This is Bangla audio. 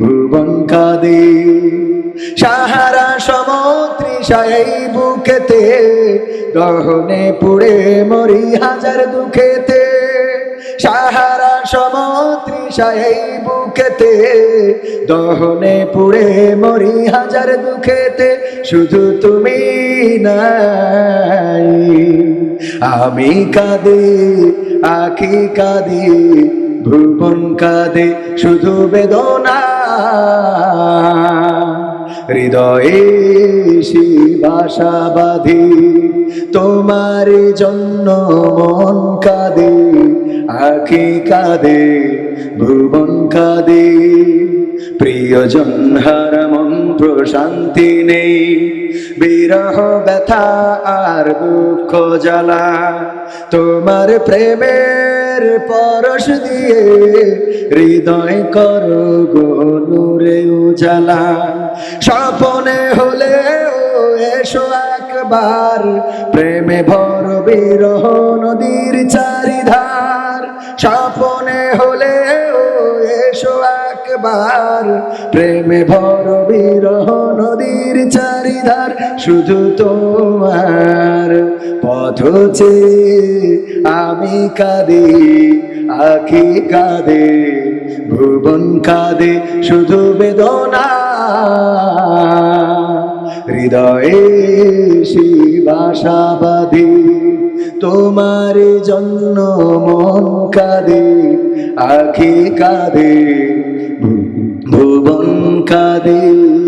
ভুবন কাঁদে। সাহারা সমুদ্রিশাই বুকেতে দহনে পুড়ে মরি হাজার দুঃখেতে। সাহারা সমুদ্রিশাই বুকেতে দহনে পুড়ে মরি হাজার দুঃখেতে। শুধু তুমি নাই, আমি কাঁদি, আখি কাঁদি ভুবন কাঁদে শুধু বেদনা। হৃদয়ে সে বাসা বাঁধি, তোমার জন্য মন কাঁদে, আখি কাঁদে, ভুবন কাঁদে, প্রিয়জন হার মন প্রশান্তি নেই। বিরহ ব্যথা আর দুঃখ জ্বালা। তোমার প্রেমের পরশ দিয়ে হৃদয় কর গনুরে উজালা। স্বপনে হলে এসো একবার, প্রেমে ভর বিরহ নদীর চারিধার। স্বপনে একবার প্রেমে ভর বিরহ নদীর চারিধার, শুধু তোমার পথ চেয়ে আমি কাঁদি, আখি কাঁদে, ভুবন কাঁদে, শুধু বেদনা। হৃদয়ে সে বাসা বাঁধি তোমার জন্য মন কাঁদে, আখি কাঁদে। কাঁদে।